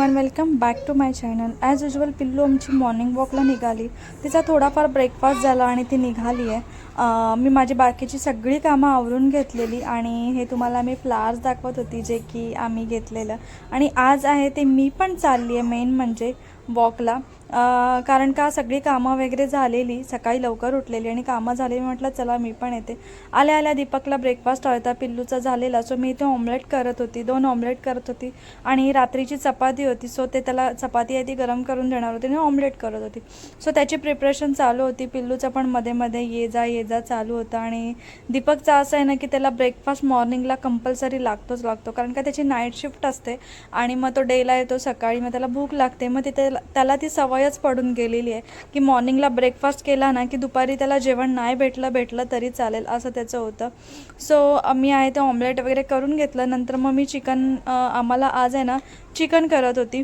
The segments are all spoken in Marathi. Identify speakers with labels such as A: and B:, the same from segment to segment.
A: One welcome back to my channel as usual पिल्लू आमची मॉर्निंग वॉकला निघाली. तिचा थोडाफार ब्रेकफास्ट झाला आणि ती निघाली आहे. मी माझी बाकीची सगळी कामं आवरून घेतलेली आणि हे तुम्हाला मी फ्लावर्स दाखवत होती जे की आम्ही घेतलेलं. आणि आज आहे ते मी पण चालली आहे मेन म्हणजे वॉकला कारण का सगळी कामं वगैरे झालेली सकाळी लवकर उठलेली आणि कामं झालेली म्हटलं चला मी पण येते. आल्या आल्या दीपकला ब्रेकफास्ट हवा पिल्लूचा झालेला सो मी इथे ऑमलेट करत होती दोन ऑमलेट करत होती आणि रात्रीची चपाती होती सो ते त्याला चपाती आहे ती गरम करून देणार होती आणि ऑमलेट करत होती. सो त्याची प्रिपरेशन चालू होती पिल्लूचं पण मध्ये मध्ये ये जा ये जा चालू होतं आणि दीपकचं असं आहे ना की त्याला ब्रेकफास्ट मॉर्निंगला कंपल्सरी लागतोच लागतो कारण का त्याची नाईट शिफ्ट असते आणि मग तो डेला येतो सकाळी मग त्याला भूक लागते मग तिथे त्याला ती सवय सवयच पडून गेलेली आहे की मॉर्निंगला ब्रेकफास्ट केला ना की दुपारी त्याला जेवण नाही भेटलं भेटलं तरी चालेल असं त्याचं होतं. सो मी आहे ते ऑमलेट वगैरे करून घेतलं. नंतर मग मी चिकन आम्हाला आज आहे ना चिकन करत होती.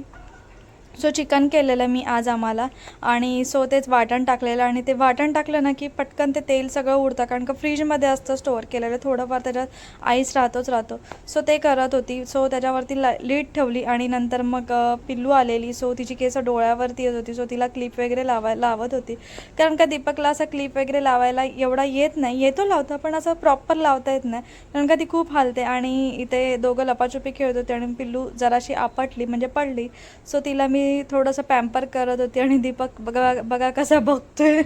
A: सो चिकन केलेलं मी आज आम्हाला. आणि सो तेच वाटण टाकलेलं आणि ते वाटण टाकलं ना की पटकन ते तेल सगळं उडतं कारण का फ्रीजमध्ये असतं स्टोअर केलेलं. थोडंफार त्याच्यात आईस राहतोच राहतो. सो ते करत होती. सो त्याच्यावरती ला लीड ठेवली आणि नंतर मग पिल्लू आलेली. सो तिची केस डोळ्यावरती येत होती. सो तिला क्लिप वगैरे लावाय लावत होती. कारण का दीपकला असं क्लिप वगैरे लावायला एवढा येत नाही. येतो लावता पण असं प्रॉपर लावता येत नाही. कारण का ती खूप हालते. आणि इथे दोघं लपाछुपी खेळत होते आणि पिल्लू जराशी आपटली म्हणजे पडली. सो तिला मी थोडंसं पॅम्पर करत होती आणि दीपक बघा बघा कसा बघतोय.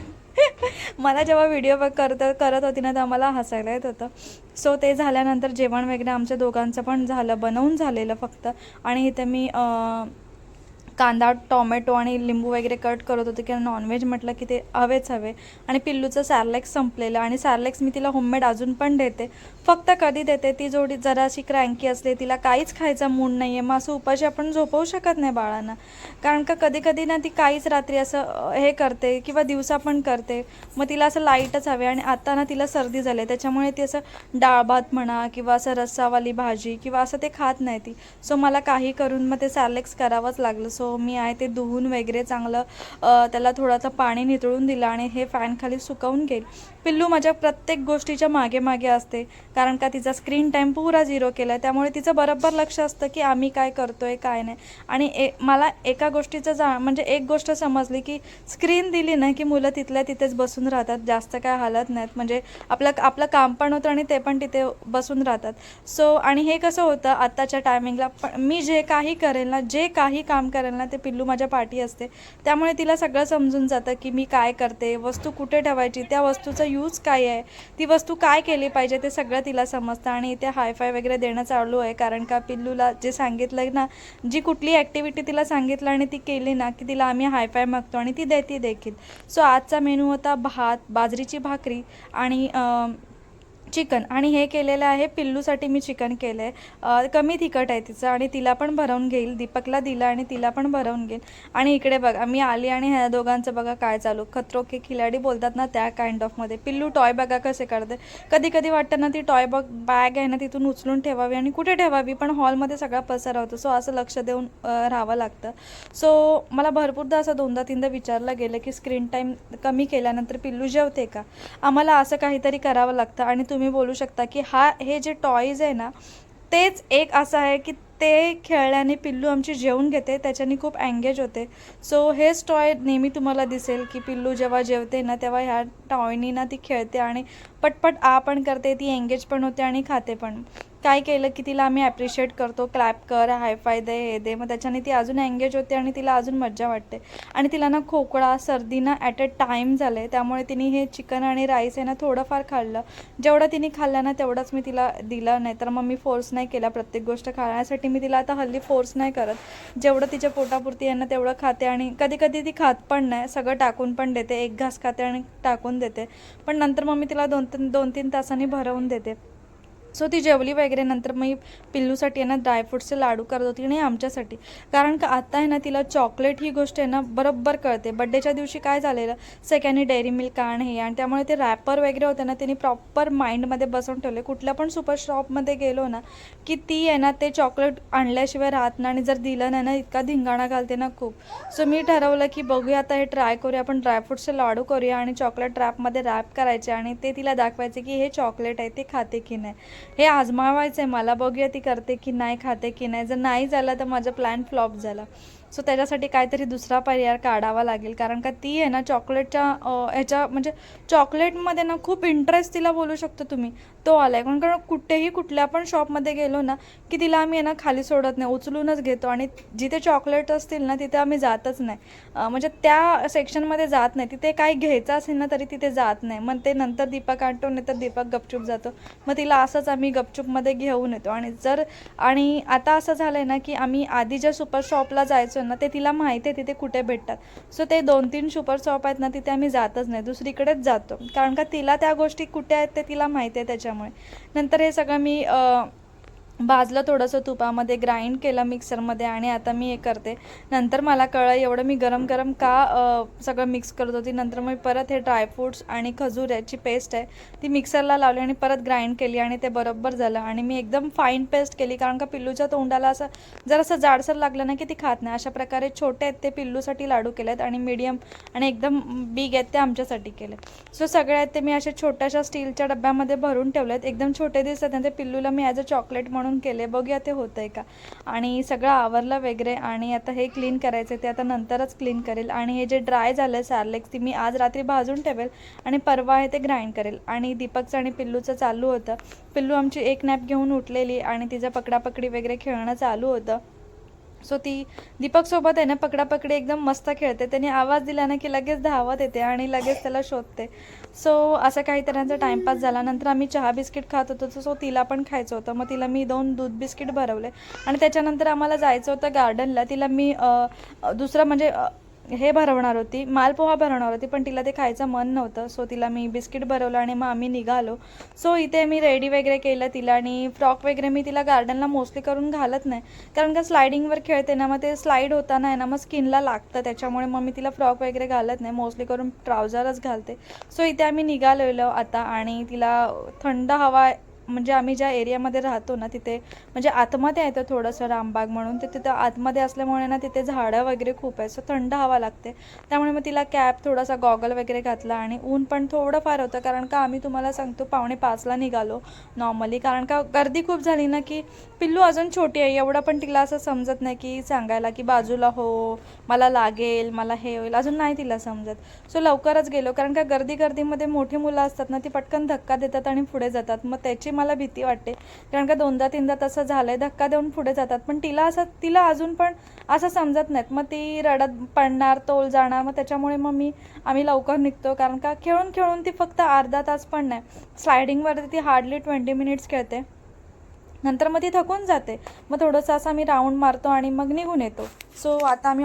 A: मला जेव्हा व्हिडिओ करत करत होती ना तर मला हसायला येत होतं. सो ते झाल्यानंतर जेवण वगैरे आमच्या दोघांचं पण झालं बनवून झालेलं फक्त. आणि इथे मी कांदा टॉमॅटो आणि लिंबू वगैरे कट करत होते की नॉनव्हेज म्हटलं की ते हवेच हवे. आणि पिल्लूचं सॅरलेक्स संपलेलं आणि सॅरलेक्स मी तिला होममेड अजून पण देते. फक्त कधी देते ती जोडी जराशी क्रँकी असते तिला काहीच खायचा मूड नाही आहे मग असं उपाशी आपण झोपवू शकत नाही बाळांना. कारण का कधी कधी ना ती काहीच रात्री असं हे करते किंवा दिवसा पण करते. मग तिला असं लाईटच हवे आणि आता ना तिला सर्दी झाली आहे. त्याच्यामुळे ती असं डाळ भात म्हणा किंवा असं रस्सावाली भाजी किंवा असं ते खात नाही ती. सो मला काही करून मग ते सॅलेक्स करावंच लागलं. सो मी आहे ते धुवून वगैरे चांगलं त्याला थोडंसं पाणी नितळून दिलं आणि हे फॅनखाली सुकवून घेईल. पिल्लू माझ्या प्रत्येक गोष्टीच्या मागे मागे असते. कारण का तिचा स्क्रीन टाईम पुरा झिरो केला आहे त्यामुळे तिचं बरोबर लक्ष असतं की आम्ही काय करतो आहे काय नाही. आणि ए मला एका गोष्टीचं जा म्हणजे एक गोष्ट समजली की स्क्रीन दिली ना की मुलं तिथल्या तिथेच बसून राहतात. जास्त काय हालत नाहीत. म्हणजे आपलं आपलं काम पण होतं आणि ते पण तिथे बसून राहतात. सो आणि हे कसं होतं आत्ताच्या टायमिंगला पण मी जे काही करेल ना जे काही काम करेल ना ते पिल्लू माझ्या पाठी असते. त्यामुळे तिला सगळं समजून जातं की मी काय करते वस्तू कुठे ठेवायची त्या वस्तूचा यूज काय आहे ती वस्तू काय केली पाहिजे ते सगळं तिला समजतं आणि इथे हायफाय वगैरे देणं चालू आहे. कारण का पिल्लूला जे सांगितलं ना जी कुठली ॲक्टिव्हिटी तिला सांगितलं आणि ती केली ना की तिला आम्ही हायफाय मागतो आणि ती देते देखील. सो आजचा मेनू होता भात बाजरीची भाकरी आणि चिकन. आणि हे केलेलं आहे पिल्लूसाठी मी चिकन केलं आहे कमी तिखट आहे तिचं आणि तिला पण भरवून घेईल. दीपकला दिलं आणि तिला पण भरवून घेईल. आणि इकडे बघा मी आली आणि ह्या दोघांचं बघा काय चालू. खतरो के खिलाडी बोलतात ना त्या काइंड ऑफमध्ये पिल्लू टॉय बघा कसे करते कधी कधी वाटतं ना ती टॉय बग बॅग आहे ना तिथून उचलून ठेवावी आणि कुठे ठेवावी? पण हॉलमध्ये सगळा पसारा होतो. सो असं लक्ष देऊन राहावं लागतं. सो मला भरपूरदा असं दोनदा तीनदा विचारलं गेलं की स्क्रीन टाईम कमी केल्यानंतर पिल्लू जेवते का? आम्हाला असं काहीतरी करावं लागतं आणि तुम्ही तुम्ही बोलू शकता की हा हे जे टॉईज आहे ना तेच एक असं आहे की ते खेळल्याने पिल्लू आमची जेवून घेते त्याच्याने खूप एंगेज होते. सो हेच टॉय नेहमी तुम्हाला दिसेल की पिल्लू जेव्हा जेवते ना तेव्हा ह्या टॉयनी ना ती खेळते आणि पटपट आ पण करते ती एंगेज पण होते आणि खाते पण. काय केलं की तिला आम्ही ॲप्रिशिएट करतो क्लॅप कर हायफाय दे हे दे. मग त्याच्याने ती अजून एंगेज होते आणि तिला अजून मज्जा वाटते. आणि तिला ना खोकळा सर्दी ना ॲट अ टाईम झालं आहे त्यामुळे तिने हे चिकन आणि राईस आहे ना थोडंफार खाल्लं. जेवढं तिने खाल्लं ना तेवढंच मी तिला दिलं. नाही तर मग मी फोर्स नाही केला प्रत्येक गोष्ट खाण्यासाठी. मी तिला आता हल्ली फोर्स नाही करत. जेवढं तिच्या पोटापुरती आहे ना तेवढं खाते आणि कधी कधी ती खात पण नाही. सगळं टाकून पण देते. एक घास खाते आणि टाकून देते. पण नंतर मग मी तिला दोन तीन दोन तीन तासांनी भरवून देते. सो ती जेवली वगैरे नंतर मी पिल्लूसाठी आहे ना ड्रायफ्रूट्सचे लाडू करत होती आणि आमच्यासाठी. कारण का आता आहे ना तिला चॉकलेट ही गोष्ट आहे ना बरोबर कळते. बड्डेच्या दिवशी काय झालेलं सेकंडनी डेअरी मिल्क आण हे आणि. त्यामुळे ते रॅपर वगैरे होते ना तिने प्रॉपर माइंडमध्ये बसवून ठेवले. कुठल्या पण सुपर शॉपमध्ये गेलो ना की ती आहे ना ते चॉकलेट आणल्याशिवाय राहत नाही आणि जर दिलं नाही ना इतका धिंगाणा घालते ना खूप. सो मी ठरवलं की बघूया आता हे ट्राय करूया. आपण ड्रायफ्रूट्सचे लाडू करूया आणि चॉकलेट रॅपमध्ये रॅप करायचे आणि ते तिला दाखवायचे की हे चॉकलेट आहे ते खाते की नाही. हे आजमावायचं आहे मला बघूया ती करते की नाही खाते की नाही. जर नाही झालं तर माझा प्लॅन फ्लॉप झाला. सो त्याच्यासाठी काहीतरी दुसरा पर्याय काढावा लागेल. कारण का ती आहे ना चॉकलेटच्या ह्याच्या म्हणजे चॉकलेटमध्ये ना खूप इंटरेस्ट तिला बोलू शकतो तुम्ही. तो आला आहे कारण कारण कुठेही कुठल्या पण शॉपमध्ये गेलो ना की तिला आम्ही आहे ना खाली सोडत नाही उचलूनच घेतो. आणि जिथे चॉकलेट असतील ना तिथे आम्ही जातच नाही. म्हणजे त्या सेक्शनमध्ये जात नाही. तिथे काही घ्यायचं असेल ना तरी तिथे जात नाही. मग ते नंतर दीपक आणतो नाही तर दीपक गपचूप जातो. मग तिला असंच आम्ही गपचूपमध्ये घेऊन येतो. आणि जर आणि आता असं झालं आहे ना की आम्ही आधी ज्या सुपर शॉपला जायचो ना ते तिला माहिती आहे तिथे कुठे भेटतात. सो ते दोन तीन शुपर शॉप आहेत ना तिथे आम्ही जातच नाही. दुसरीकडेच जातो. कारण का तिला त्या गोष्टी कुठे आहेत ते तिला माहिती आहे त्याच्यामुळे. नंतर हे सगळं मी भाजलं थोडंसं तुपामध्ये ग्राइंड केलं मिक्सरमध्ये आणि आता मी हे करते. नंतर मला कळलं एवढं मी गरम गरम का सगळं मिक्स करत होती. नंतर मी परत हे ड्रायफ्रूट्स आणि खजूर याची पेस्ट आहे ती मिक्सरला लावली आणि परत ग्राइंड केली आणि ते बरोबर झालं. आणि मी एकदम फाईन पेस्ट केली कारण का पिल्लूच्या तोंडाला असं जर असं जाडसर लागलं ना की ती खात नाही. अशा प्रकारे छोटे आहेत ते पिल्लूसाठी लाडू केले आहेत आणि मीडियम आणि एकदम बिग आहेत ते आमच्यासाठी केले सो सगळे आहेत ते मी अशा छोट्याशा स्टीलच्या डब्यामध्ये भरून ठेवले आहेत एकदम छोटे दिसतात आणि ते पिल्लूला मी ॲज अ चॉकलेट म्हणून केले. बघूया ते होतं आहे का? आणि सगळं आवरलं वगैरे आणि आता हे क्लीन करायचं ते आता नंतरच क्लीन करेल. आणि हे जे ड्राय झालं आहे ती मी आज रात्री भाजून ठेवेल आणि परवा आहे ते ग्राइंड करेल. आणि दीपकचं आणि पिल्लूचं चालू होतं. पिल्लू आमची एक नॅप घेऊन उठलेली आणि तिचं पकडापकडी वगैरे खेळणं चालू होतं. सो ती दीपकसोबत आहे ना पकडापकडी एकदम मस्त खेळते. त्याने आवाज दिला ना की लगेच धावत येते आणि लगेच त्याला शोधते. सो असं काही तऱ्हांचा टाईमपास झाला. नंतर आम्ही चहा बिस्किट खात होतो. सो तिला पण खायचं होतं. मग तिला मी दोन दूध बिस्किट भरवले. आणि त्याच्यानंतर आम्हाला जायचं होतं गार्डनला तिला मी दुसरं म्हणजे हे भरवणार होती. मालपोहा भरवणार होती पण तिला ते खायचं मन नव्हतं. सो तिला मी बिस्किट भरवलं आणि मग आम्ही निघालो. सो इथे मी रेडी वगैरे केलं तिला आणि फ्रॉक वगैरे मी तिला गार्डनला मोस्टली करून घालत नाही. कारण का स्लायडिंगवर खेळते ना मग ते स्लाईड होताना आहे ना मग स्किनला लागतं. त्याच्यामुळे मग मी तिला फ्रॉक वगैरे घालत नाही. मोस्टली करून ट्राउझरच घालते. सो इथे आम्ही निघालेलो आता आणि तिला थंड हवा म्हणजे आम्ही ज्या एरियामध्ये राहतो ना तिथे म्हणजे आतमध्ये येतं थोडंसं रामबाग म्हणून ते तिथं आतमध्ये असल्यामुळे ना तिथे झाडं वगैरे खूप आहे सो थंड हवा लागते. त्यामुळे मग तिला कॅप थोडासा गॉगल वगैरे घातला आणि ऊन पण थोडं फार होतं कारण का आम्ही तुम्हाला सांगतो पावणे पाचला निघालो नॉर्मली कारण का गर्दी खूप झाली ना की पिल्लू अजून छोटी आहे एवढं पण तिला असं समजत नाही की सांगायला की बाजूला हो मला लागेल मला हे होईल अजून नाही तिला समजत. सो लवकरच गेलो कारण का गर्दी गर्दीमध्ये मोठी मुलं असतात ना ती पटकन धक्का देतात आणि पुढे जातात. मग त्याची मला भीती वाटते. कारण का दोनदा तीनदा तसं झालंय धक्का देऊन पुढे जातात. पण तिला असं तिला अजून पण असं समजत नाहीत. मग ती रडत पडणार तोल जाणार. मग त्याच्यामुळे मग मी आम्ही लवकर निघतो. कारण का खेळून खेळून ती फक्त अर्धा तास पण नाही. स्लायडिंगवरती ती हार्डली ट्वेंटी मिनिट्स खेळते. नंतर मग ती थकून जाते. मग थोडंसं असं आम्ही राऊंड मारतो आणि मग निघून येतो. सो आता आम्ही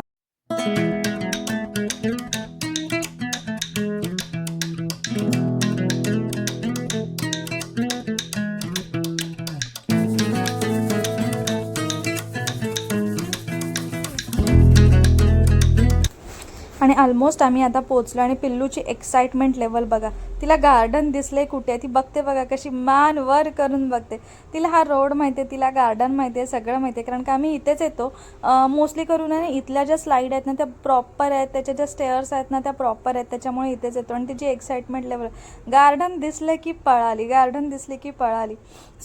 A: आणि ऑलमोस्ट आम्ही आता पोचलो आणि पिल्लूची एक्साइटमेंट लेवल बघा. तिला गार्डन दिसले कुठे ती बघते बघा कशी मान वर करून बघते. तिला हा रोड माहिती आहे तिला गार्डन माहिती आहे सगळं माहिती आहे कारण का आम्ही इथेच येतो. मोस्टली करून आहे इथल्या ज्या स्लाईड आहेत ना त्या प्रॉपर आहेत त्याच्या ज्या स्टेअर्स आहेत ना त्या प्रॉपर आहेत त्याच्यामुळे इथेच येतो. आणि तिची एक्साइटमेंट लेवल गार्डन दिसलं की पळाली गार्डन दिसले की पळाली.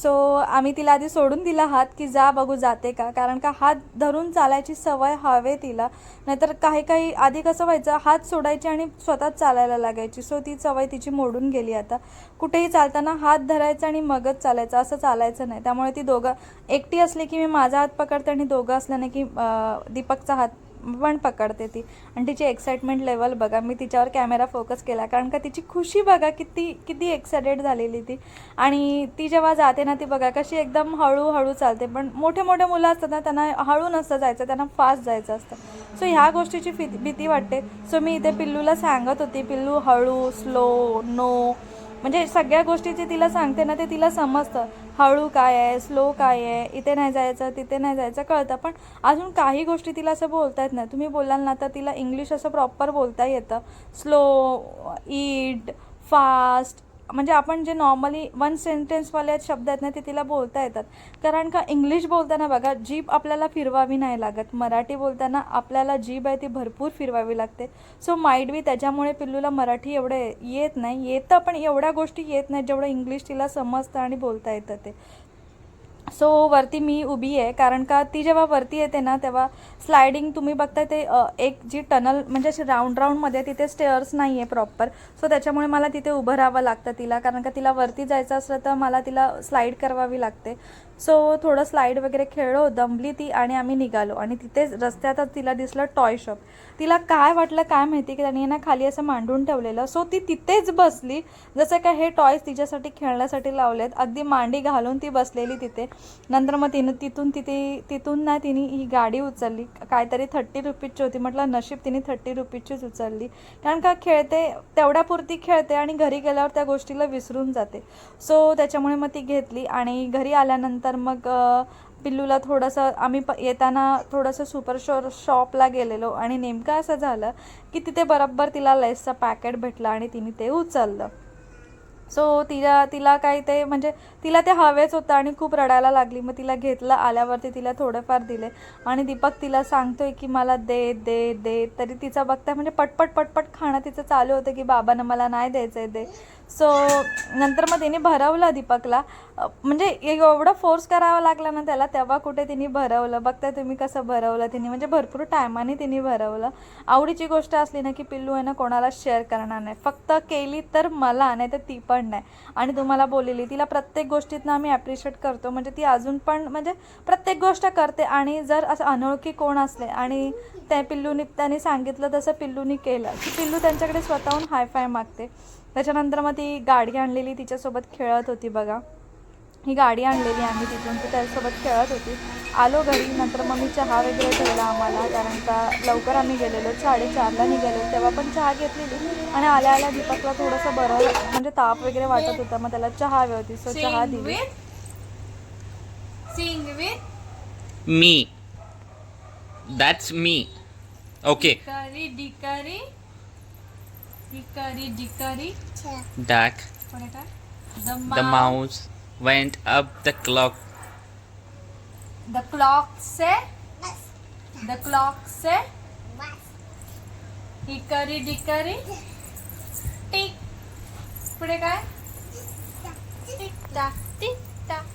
A: सो आम्ही तिला आधी सोडून दिला हात की जा बघू जाते का? कारण का हात धरून चालायची सवय हवे तिला. नाहीतर काही काही आधी कसं व्हायचं हात सोडायचे आणि स्वतःच चालायला लागायची. सो ती सवय तिची मोडून गेली आता. कुठेही चालताना हात धरायचा आणि मगच चालायचं असं चालायचं नाही. त्यामुळे ती दोघं एकटी असली की मी माझा हात पकडते आणि दोघं असल्याने की दीपकचा हात पण पकडते ती. आणि तिची एक्साइटमेंट लेवल बघा मी तिच्यावर कॅमेरा फोकस केला. कारण का तिची खुशी बघा किती किती एक्सायटेड झालेली ती. आणि ती जेव्हा जाते ना ती बघा कशी एकदम हळूहळू चालते. पण मोठे मोठे मुलं असतात ना त्यांना हळू नसतं जायचं त्यांना फास्ट जायचं असतं. सो ह्या गोष्टीची फि भीती वाटते. सो मी इथे पिल्लूला सांगत होती पिल्लू हळू स्लो नो म्हणजे सगळ्या गोष्टीची तिला सांगते ना ते तिला समजतं. हळू काय आहे स्लो काय आहे इथे नाही जायचं तिथे नाही जायचं कळतं. पण अजून काही गोष्टी तिला असं बोलता येत नाही. तुम्ही बोलाल ना तर तिला इंग्लिश असं प्रॉपर बोलता येतं. स्लो ईट फास्ट म्हणजे आपण जे नॉर्मली वन सेंटेन्सवाले शब्द आहेत ना ते तिला बोलता येतात. कारण का इंग्लिश बोलताना बघा जीभ आपल्याला फिरवावी नाही लागत. मराठी बोलताना आपल्याला जीभ आहे ती भरपूर फिरवावी लागते. सो माईट बी त्याच्यामुळे पिल्लूला मराठी एवढं येत नाही. येतं पण एवढ्या गोष्टी येत नाहीत जेवढं इंग्लिश तिला समजतं आणि बोलता येतं ते. सो वरती मी उभी आहे. कारण का ती जेव्हा वरती येते ना तेव्हा स्लायडिंग तुम्ही बघताय ते एक जी टनल म्हणजे अशी राऊंड राऊंडमध्ये तिथे स्टेअर्स नाही आहे प्रॉपर सो त्याच्यामुळे मला तिथे उभं राहावं लागतं तिला. कारण का तिला वरती जायचं असलं तर मला तिला स्लाईड करावी लागते. सो थोडं स्लाईड वगैरे खेळलो दमली ती आणि आम्ही निघालो. आणि तिथेच रस्त्यातच तिला दिसलं टॉय शॉप तिला काय वाटलं काय माहिती की त्यांनी ना खाली असं मांडून ठेवलेलं. सो ती तिथेच बसली. जसं काय हे टॉयज तिच्यासाठी खेळण्यासाठी लावलेत. अगदी मांडी घालून ती बसलेली तिथे. नंतर मग तिनं तिथून तिथे तिथून ना तिने ही गाडी उचलली. काहीतरी थर्टी रुपीजची होती. म्हटलं नशीब तिने थर्टी रुपीजचीच उचलली. कारण का खेळते तेवढ्यापुरती खेळते आणि घरी गेल्यावर त्या गोष्टीला विसरून जाते. सो त्याच्यामुळे मग ती घेतली आणि घरी आल्यानंतर तर मग पिल्लूला थोडंसं आम्ही प येताना थोडंसं सुपर शोर शॉपला गेलेलो आणि नेमकं असं झालं की तिथे बरोबर तिला लेसचं पॅकेट भेटलं आणि तिने ते उचललं. सो तिला तिला काही ते म्हणजे तिला ते हवेच होतं आणि खूप रडायला लागली. मग तिला घेतलं आल्यावरती तिला थोडेफार दिले. आणि दीपक तिला सांगतोय की मला दे दे दे. तरी तिचं बघताय म्हणजे पटपट पटपट खाणं तिचं चालू होतं की बाबांना मला नाही द्यायचं आहे दे. सो नंतर मग तिने भरवलं दीपकला. म्हणजे एवढं फोर्स करावा लागला ना त्याला तेव्हा कुठे तिने भरवलं? बघताय तुम्ही कसं भरवलं तिने? म्हणजे भरपूर टायमाने तिने भरवलं. आवडीची गोष्ट असली ना की पिल्लू आहे ना कोणाला शेअर करणार नाही. फक्त केली तर मला नाही तर ती पण नाही. आणि तुम्हाला बोललेली तिला प्रत्येक गोष्टीतनं आम्ही ॲप्रिशिएट करतो. म्हणजे ती अजून पण म्हणजे प्रत्येक गोष्ट करते. आणि जर असं अनोळखी कोण असले आणि त्या पिल्लूनी त्यांनी सांगितलं तसं पिल्लूनी केलं की पिल्लू त्यांच्याकडे स्वतःहून हायफाय मागते. त्याच्यानंतर मग ती गाडी आणलेली तिच्यासोबत खेळत होती बघा. ही गाडी आणलेली आम्ही तिथून ती त्याच्यासोबत खेळत होती. आलो घरी नंतर मग मी चहा वगैरे ठेवला आम्हाला कारण का लवकर आम्ही गेलेलो साडेचारला निघालो तेव्हा पण चहा घेतलेली. आणि आल्या आल्या दीपकला थोडंसं बरं म्हणजे ताप वगैरे वाटत होता मग त्याला चहा हवी होती सो चहा दिली.
B: with. Sing with.
C: Me.
B: Hickory dickory.
C: Duck.
B: पुढे काय? The
C: The
B: mouse.
C: mouse went up the clock.
B: The clock say. The clock say. Hickory dickory. Tick. पुढे काय? टिक टाक टिक टाक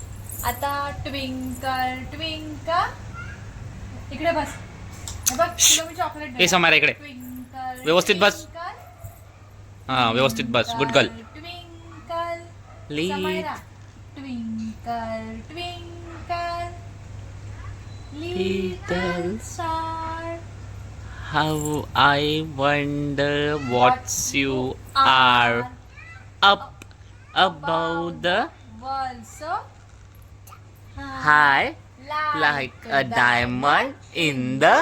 B: आता ट्विंकल ट्विंकल इकडे बस हे बघ तुला मी चॉकलेट
C: इकडे व्यवस्थित बस. हा व्यवस्थित बस good girl
B: twinkle
C: Lead.
B: Samaira twinkle twinkle
C: Little
B: little star
C: How I wonder what you are up above the
B: world so
C: high like a diamond in the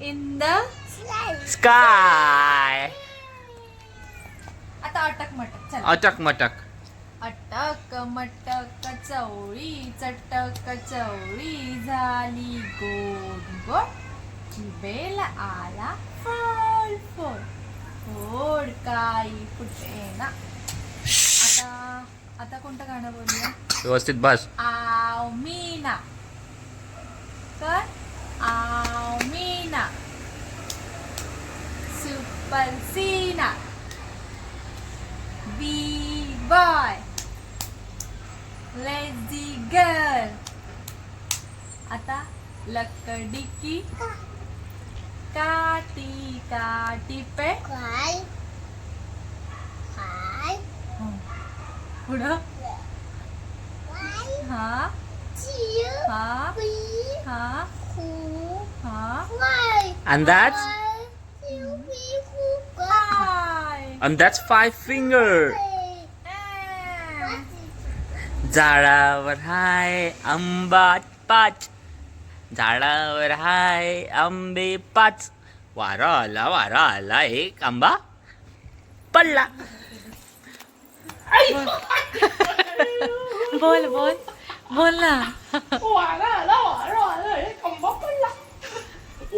B: in the
C: sky.
B: आता अटक मटक चल.
C: अटक मटक.
B: अटक मटक चवळी चटक चवळी झाली. गोड गोड. जिबेल आला फोड फोड. फोड काही फुटे ना. आता आता कोणतं गाणं बोलूया?
C: व्यवस्थित बस.
B: आव मीना कर आव मीना सुपर सीना बी बॉय लेझी गर्ल आता लकडी की काटी काटी पे हं. पुढं हा हा हा हा
C: and that's
B: काय
C: and that's five finger. झाडावर हाय आंबा पाच झाडावर हाय आंबे पाच वारा आला वारा आला एक आंबा पडला
B: बोल बोल. बोल ना.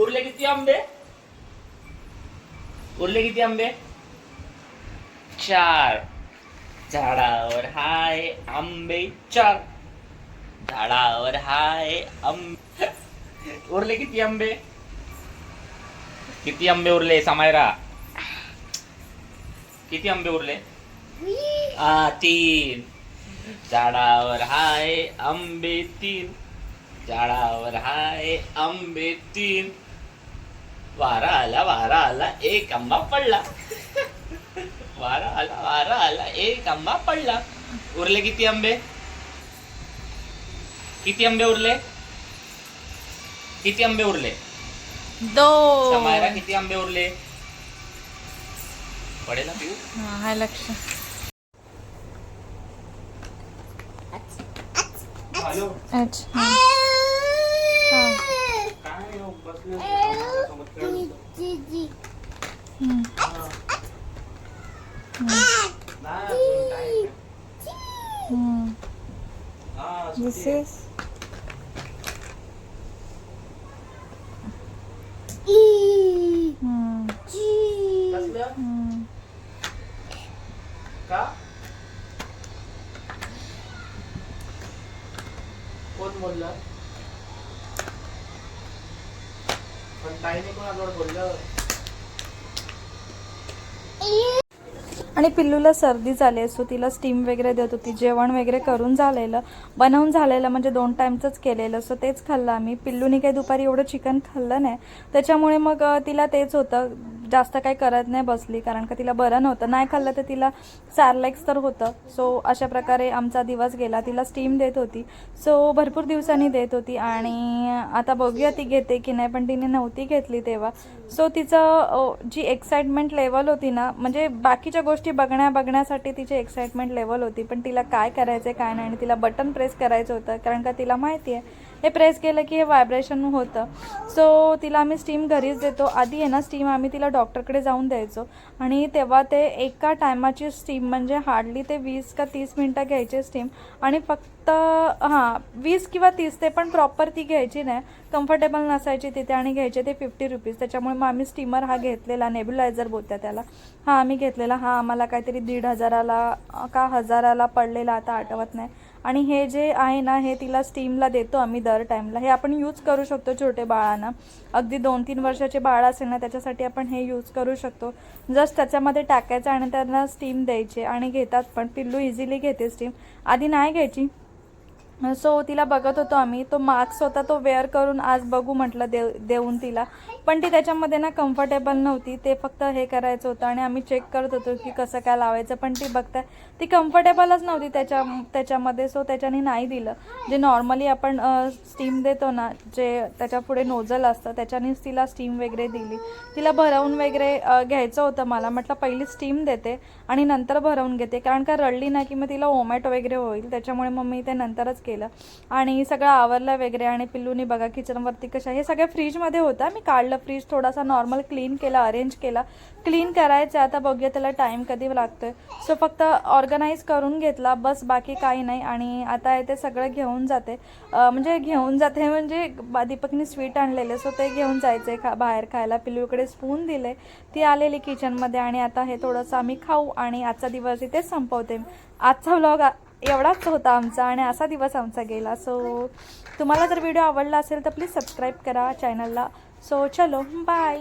C: उरले किती आंबे उरले किती आंबे चार. झाडावर हाय आंबे चार. झाडावर हाय आंबे उरले किती आंबे? किती आंबे उरले समायरा? किती आंबे उरले? आ तीन. झाडावर हाय आंबे तीन. झाडावर हाय आंबे तीन. वारा आला वारा आला एक आंबा पडला. वारा आला वारा आला. एक आंबा पडला. उरले किती आंबे? किती आंबे उरले? किती आंबे उरले?
B: दो
C: समायरा किती आंबे उरले? पडेल ना पिऊ?
B: हा, हाय लक्ष. अच्छा. हा. हा. Hmm. Ah, This is
A: आणि पिल्लूला सर्दी झाली सो तिला स्टीम वगैरे देत होती जेवण वगैरे करून झालेलं बनवून झालेलं म्हणजे दोन टाईमचंच केलेलं सो तेच खाल्लं आम्ही. पिल्लूनी काही दुपारी एवढं चिकन खाल्लं नाही. त्याच्यामुळे मग तिला तेच होतं. जास्त काही करत नाही बसली कारण का तिला बरं नव्हतं. नाही खाल्लं तर तिला सॅरलेक्स तर होतं. सो अशा प्रकारे आमचा दिवस गेला. तिला स्टीम देत होती. सो भरपूर दिवसांनी देत होती. आणि आता बघूया ती घेते की नाही पण तिने नव्हती घेतली तेव्हा. सो तिचं जी एक्साइटमेंट लेवल होती ना म्हणजे बाकीच्या गोष्टी बघण्या बघण्यासाठी तिची एक्साइटमेंट लेवल होती. पण तिला काय करायचं आहे काय नाही आणि तिला बटन प्रेस करायचं होतं कारण का तिला माहिती आहे हे प्रेस केलं की हे व्हायब्रेशन होतं. सो तिला आम्ही स्टीम घरीच देतो. आधी आहे ना स्टीम आम्ही तिला डॉक्टरकडे जाऊन द्यायचो. आणि तेव्हा ते एका टायमाची स्टीम म्हणजे हार्डली ते वीस का तीस मिनटं घ्यायची स्टीम आणि फक्त हां वीस किंवा तीस ते पण प्रॉपर ती घ्यायची नाही. कम्फर्टेबल नसायची तिथे आणि घ्यायचे ते फिफ्टी रुपीज त्याच्यामुळे मग आम्ही स्टीमर हा घेतलेला नेब्युलायझर बोलत्या त्याला. हा आम्ही घेतलेला. हा आम्हाला काहीतरी दीड हजाराला का हजाराला पडलेला आता आठवत नाही. आणि हे जे आहे ना हे तिला स्टीमला देतो आम्ही दर टाईमला हे आपण यूज करू शकतो छोटे बाळांना. अगदी दोन तीन वर्षाचे बाळ असेल ना त्याच्यासाठी आपण हे यूज करू शकतो. जस्ट त्याच्यामध्ये टाकायचं आणि त्यांना स्टीम द्यायचे आणि घेतात पण. पिल्लू इझिली घेते स्टीम आधी नाही घ्यायची. सो तिला बघत होतो आम्ही. तो मास्क होता तो वेअर करून आज बघू म्हटलं देव देऊन तिला. पण ती त्याच्यामध्ये ना कम्फर्टेबल नव्हती. ते फक्त हे करायचं होतं आणि आम्ही चेक करत होतो की कसं काय लावायचं. पण ती बघताय ती कम्फर्टेबलच नव्हती त्याच्या त्याच्यामध्ये. सो त्याच्याने नाही दिलं. जे नॉर्मली आपण स्टीम देतो ना जे त्याच्या पुढे नोझल असतं त्याच्यानेच तिला स्टीम वगैरे दिली. तिला भरवून वगैरे घ्यायचं होतं मला. म्हटलं पहिली स्टीम देते आणि नंतर भरवून घेते. कारण का रडली ना की मग तिला ओमॅट वगैरे होईल. त्याच्यामुळे मग मी ते नंतरच केलं. आणि सगळं आवरलं वगैरे आणि पिल्लूनी बघा किचनवरती कशा हे सगळं फ्रीजमध्ये होतं. मी काढलं फ्रीज थोडासा नॉर्मल क्लीन केला अरेंज केला. क्लीन करायचं आता बघूया त्याला टाईम कधी लागतोय. सो फक्त ऑर्गनाईज करून घेतला बस बाकी काही नाही. आणि आता ते सगळं घेऊन जाते. म्हणजे घेऊन जाते म्हणजे दीपकने दीपकनी स्वीट आणलेले. सो ते घेऊन जायचे खा बाहेर खायला. पिल्लूकडे स्पून दिले ती आलेली किचनमध्ये आणि आता हे थोडंसं आम्ही खाऊ. आणि आजचा दिवस इथेच संपवते. आजचा व्लॉग एवढाच होता आमचा आणि असा दिवस आमचा गेला. सो तुम्हाला जर व्हिडिओ आवडला असेल तर प्लीज सबस्क्राईब करा चॅनलला सो चलो बाय